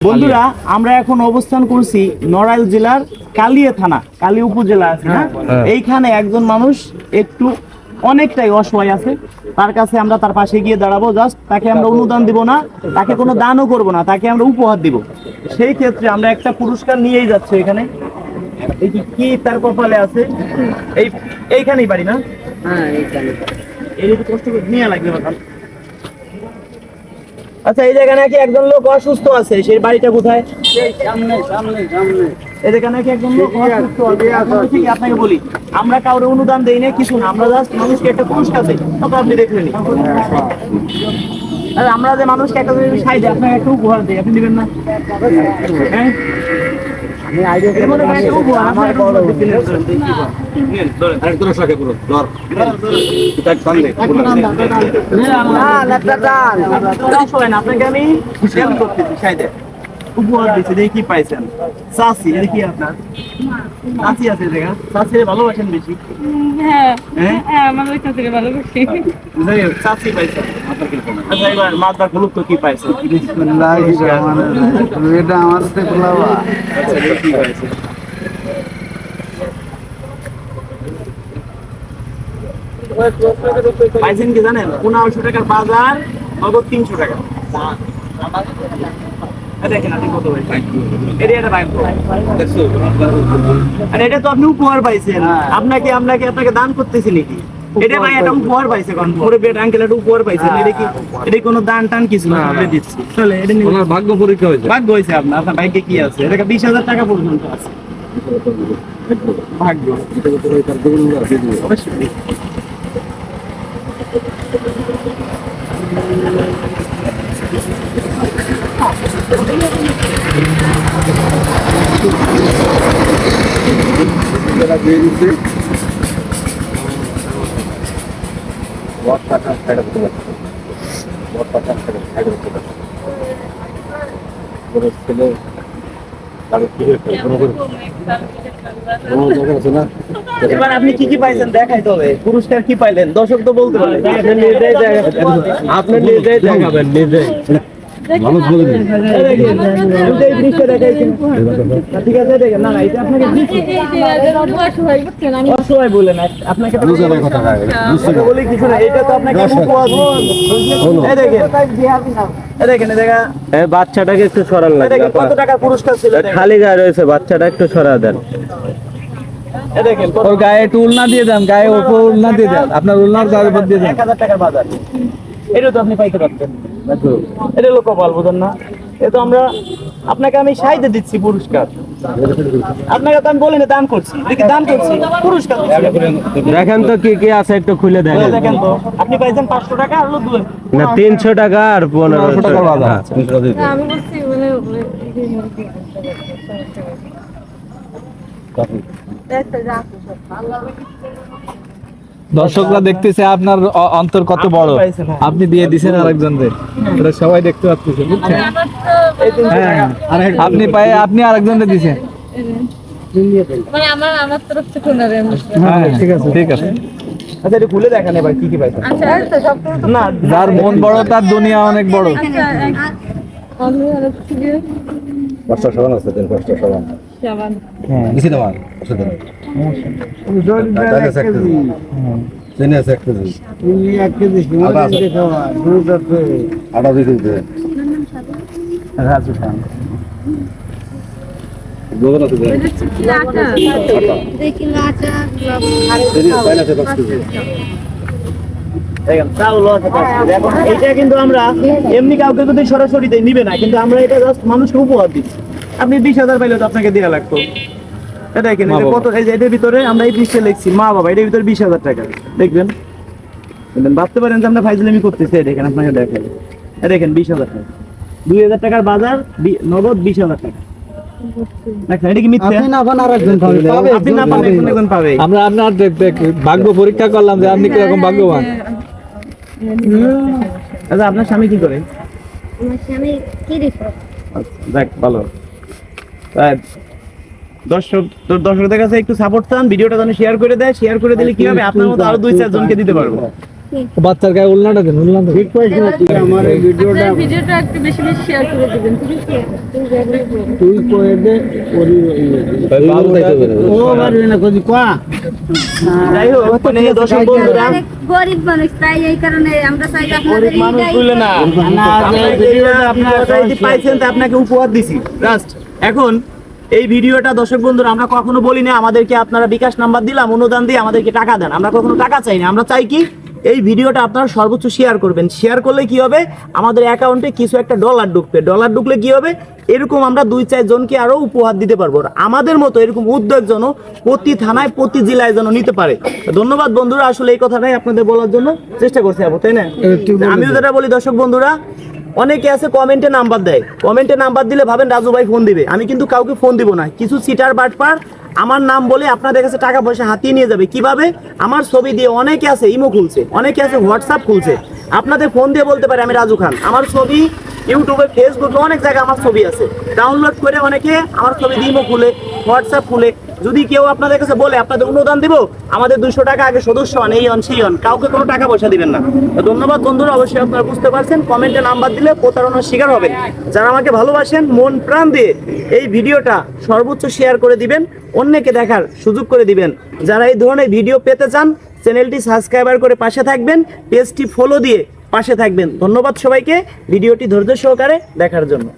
বন্ধুরা আমরা এখন অবস্থান করছি নড়াইল জেলার কালিয়া থানা কালী উপজেলা আছে না? হ্যাঁ। এইখানে একজন মানুষ একটু অনেকটাই অসহায় আছে। তার কাছে আমরা তার পাশে গিয়ে দাঁড়াবো জাস্ট তাকে আমরা অনুদান দিব না তাকে কোনো দানও করব না তাকে আমরা উপহার দিব। সেই ক্ষেত্রে আমরা একটা পুরস্কার নিয়েই যাচ্ছি এখানে। এই কি- তার কপালে আছে? এই এইখানেই পারি না? হ্যাঁ এইখানে এই কষ্ট করে নিয়ে লাগবে। আচ্ছা এই জায়গা নাকি একজন লোক অসুস্থ আছে সেই বাড়িটা কোথায়? সামনে সামনে সামনে এই জায়গায় নাকি একজন লোক অসুস্থ আছে। এখন আপনাকে বলি আমরা কাউরে অনুদান দেই না কিছু না আমরা জাস্ট মানুষকে একটা পুরস্কার দিই। তখন আপনি দেখলেন আর আমরা যে মানুষকে একটা যদি আপনাকে একটা উপহার দিই আপনি দিবেন না? হ্যাঁ? উপহার কি দিচ্ছি। দেখি পাইছেন। চাষি এটা কি আপনার? চাষি আছে দেখা। ভালোবাসেন বেশি। হ্যাঁ হ্যাঁ? হ্যাঁ আমার ভালোবাসি। চাষি পাইছেন। আচ্ছা এবার মাদা হলুদ তো কি পাইছেন এটা আমার তো খোলাবা আচ্ছা কি পাইছে? পাইছেন কি জানেন? পনেরোশো টাকার বাজার নগদ তিনশো টাকা। আপনি এটা তো উপহার পাইছেন। আপনাকে আপনাকে আপনাকে দান করতেছি নাকি? এটা ভাই একটা উপহার পাইছে কোন পুরো বেড আঙ্কেল একটা উপহার পাইছেন এটা কি এটা কোনো দান টান কিছু না আপনি দিচ্ছি। চলে এটা। ওনার ভাগ্য পরীক্ষা হয়েছে। ভাগ্য হয়েছে আপনার। আপনার ভাগ্যে কি আছে? এটা বিশ হাজার টাকা পর্যন্ত আছে। ভাগ্য। অবশ্যই এবার আপনি কি কি পাইছেন দেখাই তবে পুরস্কার কি পাইলেন দর্শক তো বলতে পারে আপনি নিজেই দেখাবেন নিজেই দেখাইছেন ঠিক আছে দেখেন না না এটা আপনাকে দিচ্ছি। অসহায় বলেন আপনাকে কথা বলি কিছু না এটা তো আপনাকে এই দেখেন। বাচ্চাটাকে একটু সরান কত টাকা পুরস্কার ছিল খালি গায়ে রয়েছে বাচ্চাটা একটু সরা দেন। ওর গায়ে একটু উলনা দিয়ে দেন গায়ে ওপর উলনা দিয়ে দেন আপনার উলনার দিয়ে দেন। এক হাজার টাকার বাজার। এটা তো আপনি পাইতে পারতেন। এটা হলো কপাল বুঝেন না? এ তো আমরা আপনাকে আমি সাইডে দিচ্ছি পুরস্কার। আপনাকে তো আমি বলি না দান করছি। দেখি দান করছি? পুরস্কার দেখেন তো। কি কি আছে একটু খুলে দেখেন। দেখেন তো আপনি পাইছেন পাঁচশো টাকা আর হলো দুই না তিনশো টাকা আর পনেরোশো টাকা। হ্যাঁ। আমি বলছি মানে দর্শকরা দেখতেছে আপনার অন্তর কত বড়। আপনি হ্যাঁ। দিয়ে দিছেন আরেকজনকে এটা সবাই দেখতে পাচ্ছে বুঝছেন? হ্যাঁ আপনি পায়ে আপনি আরেকজনকে দিছেন। মানে আমার আমার তরফ থেকে ওনারে আমি হ্যাঁ ঠিক আছে। ঠিক আছে। আচ্ছা এটা খুলে দেখেন এবার কি কি পাইছেন আচ্ছা। সব না যার মন বড় তার দুনিয়া অনেক বড়। আচ্ছা কেজি। এখন এইটা কিন্তু আমরা এমনি কাউকে যদি সরাসরি নিবে না। কিন্তু আমরা এটা জাস্ট মানুষকে উপহার দিচ্ছি। আপনি বিশ হাজার পাইলে তো আপনাকে দেওয়া লাগতো। এটা কত এটার ভিতরে আমরা এই লিখছি মা বাবা এটার ভিতরে বিশ হাজার টাকা। দেখবেন? দেখবেন, ভাবতে পারেন যে আমরা ফাইজলামি করতেছি দেখেন আপনাকে দেখেন দেখেন বিশ হাজার টাকা। দুই হাজার টাকার বাজার নগদ বিশ হাজার টাকা। দেখেন এটা কি মিথ্যা? আপনি না পান একজন একজন পাবে। আমরা আপনার ভাগ্য পরীক্ষা করলাম যে আপনি কীরকম ভাগ্যবান। আচ্ছা আপনার স্বামী কি করে? আমার স্বামী কি রিপোর্ট আচ্ছা, যাক ভালো। দর্শক তোর দর্শকদের কাছে একটু সাপোর্ট চান ভিডিওটা যেন শেয়ার করে দেয় শেয়ার করে দিলে কি হবে? আপনার মতো আরও দুই চার জনকে দিতে পারব। বাচ্চার গায়ে উল্লাটা দেন উল্লাটা ঠিক আমার এই ভিডিওটা ভিডিওটা একটু বেশি বেশি শেয়ার করে দিবেন ঠিক আছে তুই কয়ে দে ওরি ও পারবি না কদি কোয়া? যাই হোক মানে দর্শক বন্ধুরা। গরিব মানুষ তাই এই কারণে আমরা চাই আপনাদের না। না, যে ভিডিওটা আপনারা যে পাইছেন তা আপনাকে উপহার দিছি জাস্ট এখন এই ভিডিওটা দর্শক বন্ধুরা আমরা কখনো বলি না আমাদেরকে আপনারা বিকাশ নাম্বার দিলাম অনুদান দিয়ে আমাদেরকে টাকা দেন। আমরা কখনো টাকা চাই না আমরা চাই কি এই ভিডিওটা আপনারা সর্বোচ্চ শেয়ার করবেন। শেয়ার করলে কি হবে? আমাদের অ্যাকাউন্টে কিছু একটা ডলার ঢুকবে। ডলার ঢুকলে কি হবে? এরকম আমরা দুই চার জনকে আরও উপহার দিতে পারব। আমাদের মতো এরকম উদ্যোগ যেন প্রতি থানায় প্রতি জেলায় যেন নিতে পারে। ধন্যবাদ বন্ধুরা আসলে এই কথাটাই আপনাদের বলার জন্য চেষ্টা করছি আবু তাই না? আমিও যেটা বলি দর্শক বন্ধুরা অনেকে আছে কমেন্টে নাম্বার দেয়। কমেন্টে নাম্বার দিলে ভাবেন রাজু ভাই ফোন দিবে। আমি কিন্তু কাউকে ফোন দিব না। কিছু সিটার বাটপার আমার নাম বলে আপনাদের কাছে টাকা পয়সা হাতিয়ে নিয়ে যাবে। কীভাবে? আমার ছবি দিয়ে অনেকে আছে ইমো খুলছে, অনেকে আছে হোয়াটসঅ্যাপ খুলছে। আপনাদের ফোন দিয়ে বলতে পারে আমি রাজু খান। আমার ছবি ইউটিউবে ফেসবুকে অনেক জায়গায় আমার ছবি আছে। ডাউনলোড করে অনেকে আমার ছবি দিয়ে ইমো খুলে হোয়াটসঅ্যাপ খুলে। যদি কেউ আপনাদের কাছে বলে, আপনাদের অনুদান দিব, আমাদের দুশো টাকা আগে সদস্য হন এই হন সেই হন কাউকে কোনো টাকা পয়সা দিবেন না। ধন্যবাদ বন্ধুরা, অবশ্যই আপনারা বুঝতে পারছেন। কমেন্টে নাম্বার দিলে প্রতারণার শিকার হবে যারা আমাকে ভালোবাসেন, মন প্রাণ দিয়ে এই ভিডিওটা সর্বোচ্চ শেয়ার করে দিবেন, অন্যকে দেখার সুযোগ করে দিবেন। যারা এই ধরনের ভিডিও পেতে চান, চ্যানেলটি সাবস্ক্রাইবার করে পাশে থাকবেন, পেজটি ফলো দিয়ে পাশে থাকবেন। ধন্যবাদ সবাইকে, ভিডিওটি ধৈর্য সহকারে দেখার জন্য।